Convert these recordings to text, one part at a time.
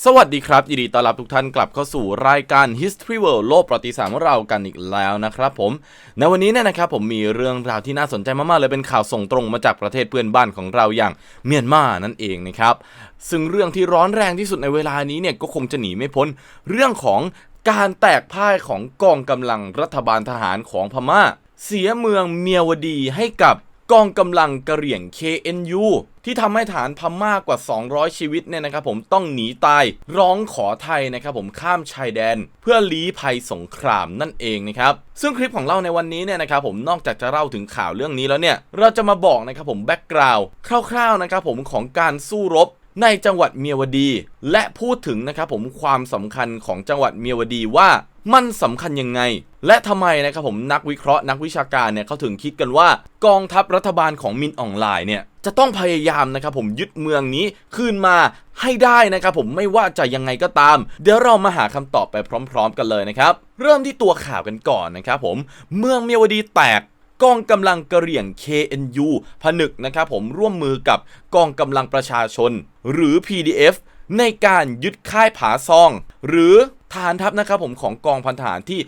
สวัสดีครับ ยินดีต้อนรับทุกท่านกลับเข้าสู่รายการ History World โลกประวัติศาสตร์ของเรากันอีกแล้วนะครับผม ในวันนี้เนี่ยนะครับผมมีเรื่องราวที่น่าสนใจมากๆเลยเป็นข่าวส่งตรงมาจากประเทศเพื่อนบ้านของเราอย่างเมียนมานั่นเองนะครับ ซึ่งเรื่องที่ร้อนแรงที่สุดในเวลานี้เนี่ยก็คงจะหนีไม่พ้น เรื่องของการแตกพ่ายของกองกำลังรัฐบาลทหารของพม่า เสียเมืองเมียวดีให้กับ กองกำลังกระเหรี่ยง KNU ที่ทำให้ฐานพม่ากว่า 200 ชีวิตเนี่ยนะครับผมต้องหนีตายร้องขอไทยนะครับผมข้ามชายแดน เพื่อลี้ภัยสงครามนั่นเองนะครับซึ่งคลิปของเราในวันนี้เนี่ยนะครับผมนอกจากจะเล่าถึงข่าวเรื่องนี้แล้วเนี่ยเราจะมาบอกนะครับผมแบ็กกราวด์คร่าวๆนะครับผมของการสู้รบในจังหวัดเมียวดี และพูดถึงนะครับผมความสำคัญของจังหวัดเมียวดีว่า มันสำคัญยังไง และทำไมนะครับผมนักวิเคราะห์นักวิชาการเนี่ยเขาถึงคิดกันว่ากองทัพรัฐบาลของมินออนไลน์เนี่ยจะต้องพยายามนะครับผมยึดเมืองนี้คืนมาให้ได้นะครับผมไม่ว่าจะยังไงก็ตาม เดี๋ยวเรามาหาคำตอบไปพร้อม ๆ กันเลยนะครับ เริ่มที่ตัวข่าวกันก่อนนะครับผมเมืองเมียวดีแตกกองกำลังกะเหรี่ยง KNU ผนึกนะครับผมร่วมมือกับกองกำลังประชาชน หรือ PDF ในการยึดค่ายผาซอง หรือ ฐานทัพนะครับผมของกองพันทหารที่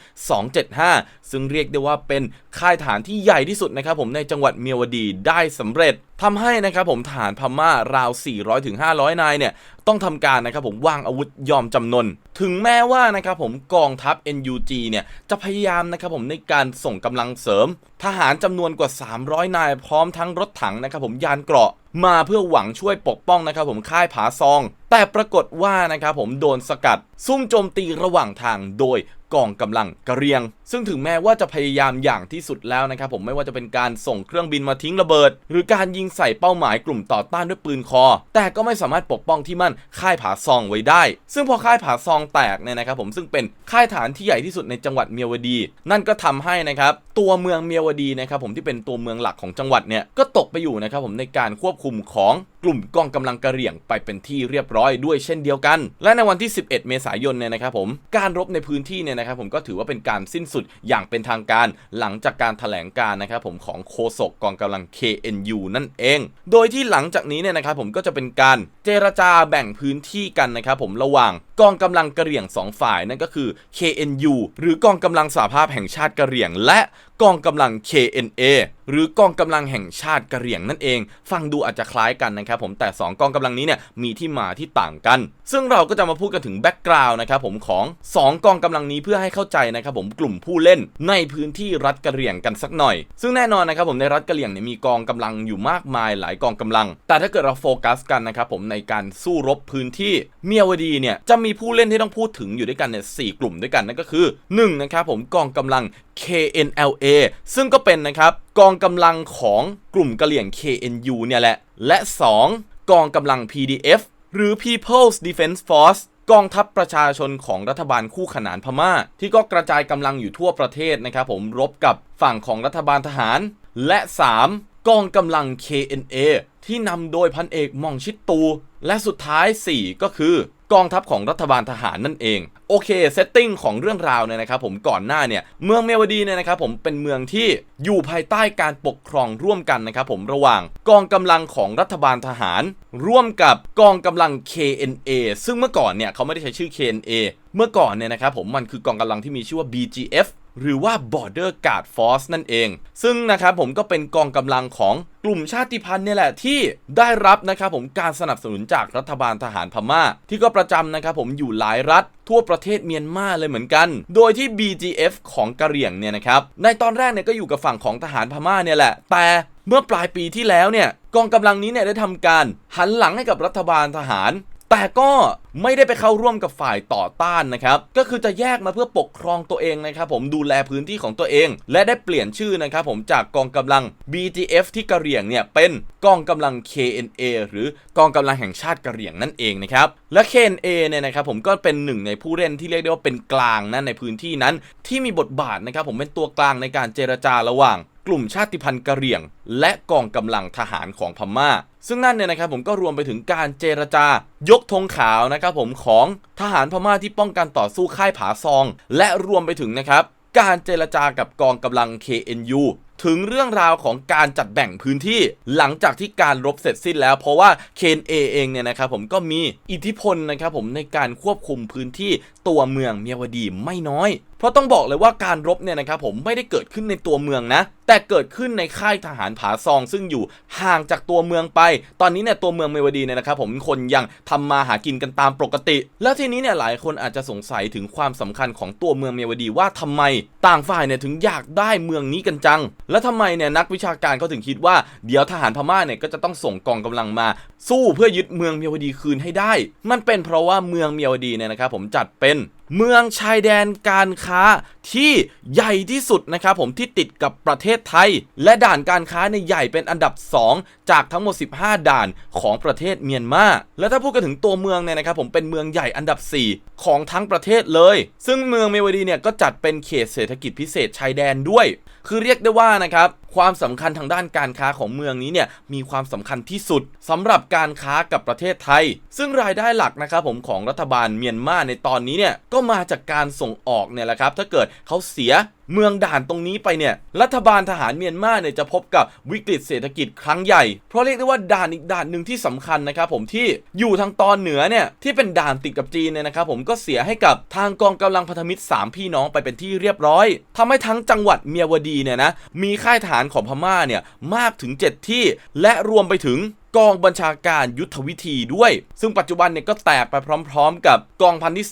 275 ซึ่งเรียกได้ว่าเป็น ค่ายฐานที่ใหญ่ที่สุดนะครับผมในจังหวัดเมียวดีได้สำเร็จทำให้นะครับผมฐานพม่าราว 400-500ถึงนายเนี่ยต้องทำการนะครับผมวางอาวุธยอมจำนน ถึงแม้ว่านะครับผมกองทัพ NUG เนี่ยจะพยายามนะครับผมในการส่งกำลังเสริม ทหารจำนวนกว่า 300 นาย พร้อมทั้งรถถังนะครับผมยานเกราะมาเพื่อหวังช่วยปกป้องนะครับผมค่ายผาซอง แต่ปรากฏว่านะครับผมโดนสกัด ซุ่มโจมตีระหว่างทางโดย กองกำลังกระเรียง ซึ่งถึงแม้ว่าจะพยายามอย่างที่สุดแล้วนะครับผมไม่ว่าจะเป็นการส่งเครื่องบินมาทิ้งระเบิด หรือการยิงใส่เป้าหมายกลุ่มต่อต้านด้วยปืนคอ แต่ก็ไม่สามารถปกป้องที่มั่นค่ายผาซองไว้ได้ ซึ่งพอค่ายผาซองแตกเนี่ยนะครับผมซึ่งเป็นค่ายฐานที่ใหญ่ที่สุดในจังหวัดเมียวดี นั่นก็ทำให้นะครับตัวเมืองเมียวดีนะครับผมที่เป็นตัวเมืองหลักของจังหวัดเนี่ยก็ตกไปอยู่นะครับผมในการควบคุมของ กลุ่มกองกำลังกระเหรี่ยงไปเป็นที่เรียบร้อยด้วยเช่นเดียวกัน และในวันที่ 11 เมษายนเนี่ยนะครับผมการรบในพื้นที่เนี่ยนะครับผมก็ถือว่าเป็นการสิ้นสุดอย่างเป็นทางการหลังจากการถแถลงการนะครับผมของโฆษกกองกำลัง KNU นั่นเอง โดยที่หลังจากนี้เนี่ยนะครับผมก็จะเป็นการเจรจาแบ่งพื้นที่กันนะครับผมระหว่างกองกำลังกระเหรี่ยง 2 ฝ่ายนั่นก็คือ KNU หรือกองกำลังสหภาพแห่งชาติกระเหรี่ยง และกองกำลัง KNA หรือกองกำลังแห่งชาติกะเหรี่ยงนั่นเอง ฟังดูอาจจะคล้ายกันนะครับผมแต่ 2 กองกำลังนี้เนี่ยมีที่มาที่ต่างกัน ซึ่งเราก็จะมาพูดกันถึงแบ็กกราวน์นะครับผมของ 2 กองกำลังนี้เพื่อให้เข้าใจนะครับผมกลุ่มผู้เล่นในพื้นที่รัฐกะเหรี่ยงกันสักหน่อย ซึ่งแน่นอนนะครับผมในรัฐกะเหรี่ยงเนี่ยมีกองกำลังอยู่มากมายหลายกองกำลัง แต่ถ้าเกิดเราโฟกัสกันนะครับผมในการสู้รบพื้นที่เมียวดีเนี่ยจะมีผู้เล่นที่ต้องพูดถึงอยู่ด้วยกันเนี่ยสกลุ่มด้วยกันนั่นก็คือ1นะครับผมกองกำลัง KNLA ซึ่งก็เป็นนะครับกองกำลังของกลุ่มกะเหลี่ยง KNU เนี่ยแหละ และ 2 กองกำลัง PDF หรือ People's Defense Force กองทัพประชาชนของรัฐบาลคู่ขนานพม่า ที่ก็กระจายกำลังอยู่ทั่วประเทศนะครับผมรบกับฝั่งของรัฐบาลทหาร และ 3 กองกำลัง KNA ที่นำโดยพันเอกมองชิดตู และสุดท้าย 4 ก็คือ กองทัพของรัฐบาลทหารนั่นเอง โอเคเซตติ้งของเรื่องราวเนี่ยนะครับผมก่อนหน้าเนี่ยเมืองเมวดีเนี่ยนะครับผมเป็นเมืองที่อยู่ภายใต้การปกครองร่วมกันนะครับผมระหว่างกองกำลังของรัฐบาลทหาร ร่วมกับกองกำลัง KNA ซึ่งเมื่อก่อนเนี่ยเขาไม่ได้ใช้ชื่อ KNA เมื่อก่อนเนี่ยนะครับผมมันคือกองกำลังที่มีชื่อว่า BGF หรือว่า Border Guard Force นั่นเอง ซึ่งนะครับผมก็เป็นกองกำลังของกลุ่มชาติพันธุ์เนี่ยแหละที่ได้รับนะครับผมการสนับสนุนจากรัฐบาลทหารพม่า ที่ก็ประจำนะครับผมอยู่หลายรัฐทั่วประเทศเมียนมาเลยเหมือนกัน โดยที่ BGF ของกะเหรี่ยงเนี่ยนะครับในตอนแรกเนี่ยก็อยู่กับฝั่งของทหารพม่าเนี่ยแหละ แต่เมื่อปลายปีที่แล้วเนี่ยกองกำลังนี้เนี่ยได้ทำการหันหลังให้กับรัฐบาลทหาร แต่ก็ไม่ได้ไปเข้าร่วมกับฝ่ายต่อต้านนะครับ ก็คือจะแยกมาเพื่อปกครองตัวเองนะครับผมดูแลพื้นที่ของตัวเอง และได้เปลี่ยนชื่อนะครับผมจากกองกำลัง BGF ที่กะเหรี่ยงเนี่ยเป็นกองกำลัง KNA หรือกองกำลังแห่งชาติกะเหรี่ยงนั่นเองนะครับ และ KNA เนี่ยนะครับผมก็เป็นหนึ่งในผู้เล่นที่เรียกได้ว่าเป็นกลางนะในพื้นที่นั้น ที่มีบทบาทนะครับผมเป็นตัวกลางในการเจรจาระหว่าง กลุ่มชาติพันธุ์กะเหรี่ยง และกองกำลังทหารของพม่า ซึ่งนั่นเนี่ยนะครับผมก็รวมไปถึงการเจรจายกธงขาวนะครับผมของทหารพม่าที่ป้องกันต่อสู้ค่ายผาซอง และรวมไปถึงนะครับการเจรจากับกองกำลัง KNU ถึงเรื่องราวของการจัดแบ่งพื้นที่หลังจากที่การรบเสร็จสิ้นแล้ว เพราะว่าเคนเอเองเนี่ยนะครับผมก็มีอิทธิพลนะครับผมในการควบคุมพื้นที่ตัวเมืองเมียวดีไม่น้อยเพราะต้องบอกเลยว่าการรบเนี่ยนะครับผมไม่ได้เกิดขึ้นในตัวเมืองนะ แต่เกิดขึ้นในค่ายทหารผาซอง ซึ่งอยู่ห่างจากตัวเมืองไป ตอนนี้เนี่ยตัวเมืองเมวดีเนี่ยนะครับผมคนยังทำมาหากินกันตามปกติ แล้วทีนี้เนี่ยหลายคนอาจจะสงสัยถึงความสำคัญของตัวเมืองเมวดีว่าทำไม ต่างฝ่ายเนี่ยถึงอยากได้เมืองนี้กันจังแล้วทำไมเนี่ยนักวิชาการเขาถึงคิดว่าเดี๋ยวทหารพม่าเนี่ยก็จะต้องส่งกองกำลังมา สู้เพื่อยึดเมืองเมียวดีคืนให้ได้ มันเป็นเพราะว่าเมืองเมียวดีเนี่ยนะครับผมจัดเป็น เมืองชายแดนการค้าที่ใหญ่ที่สุดนะครับผมที่ติดกับประเทศไทย และด่านการค้าในใหญ่เป็นอันดับ 2 จากทั้งหมด 15 ด่านของประเทศเมียนมาและถ้าพูดกันถึงตัวเมืองเนี่ยนะครับผมเป็นเมืองใหญ่อันดับ 4 ของทั้งประเทศเลย ซึ่งเมืองเมวดีเนี่ยก็จัดเป็นเขตเศรษฐกิจพิเศษชายแดนด้วย คือเรียกได้ว่านะครับ ความสำคัญทางด้านการค้าของเมืองนี้เนี่ยมีความสำคัญที่สุดสำหรับการค้ากับประเทศไทย ซึ่งรายได้หลักนะครับผมของรัฐบาลเมียนมาในตอนนี้เนี่ยก็มาจากการส่งออกเนี่ยแหละครับถ้าเกิดเขาเสียเมืองด่านตรงนี้ไปเนี่ย รัฐบาลทหารเมียนมาเนี่ยจะพบกับวิกฤตเศรษฐกิจครั้งใหญ่ เพราะเรียกได้ว่าด่านอีกด่านหนึ่งที่สำคัญนะครับผมที่อยู่ทางตอนเหนือเนี่ยที่เป็นด่านติดกับจีนเนี่ยนะครับผมก็เสียให้กับทางกองกำลังพันธมิตร 3 พี่น้องไปเป็นที่เรียบร้อยทำให้ทั้งจังหวัดเมียวดีเนี่ยนะมีค่ายทหารของพม่าเนี่ยมากถึง 7 ที่ และรวมไปถึง กองบัญชาการยุทธวิธีด้วย ซึ่งปัจจุบันเนี่ยก็แตกไปพร้อม ๆ กับกองพันที่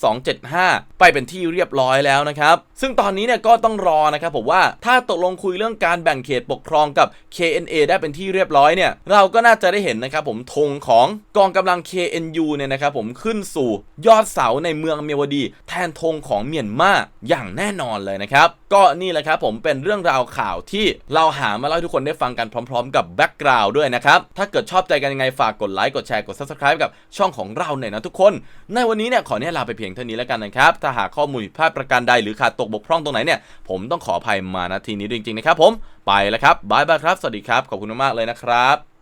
275 ไปเป็นที่เรียบร้อยแล้วนะครับ ซึ่งตอนนี้เนี่ยก็ต้องรอนะครับผมว่าถ้าตกลงคุยเรื่องการแบ่งเขตปกครองกับ KNA ได้เป็นที่เรียบร้อยเนี่ยเราก็น่าจะได้เห็นนะครับผมธงของกองกำลัง KNU เนี่ยนะครับผมขึ้นสู่ยอดเสาในเมืองเมียวดี แทนธงของเมียนมาอย่างแน่นอนเลยนะครับ ก็นี่แหละครับผมเป็นเรื่องราวข่าวที่เราหามาเล่าให้ทุกคนได้ฟังกันพร้อม ๆ กับแบ็กกราวด์ด้วยนะครับถ้าเกิดชอบใจกันยังไงฝากกดไลค์กดแชร์กด subscribe กับช่องของเราหน่อยนะทุกคน ในวันนี้เนี่ยขอเนี่ยลาไปเพียงเท่านี้แล้วกันนะครับถ้าหากข้อมูลผิดพลาดประการใดหรือขาดตกบกพร่องตรงไหนเนี่ยผมต้องขออภัยมาณทีนี้จริงๆนะครับผมไปแล้วครับบายบายครับสวัสดีครับขอบคุณมากๆเลยนะครับ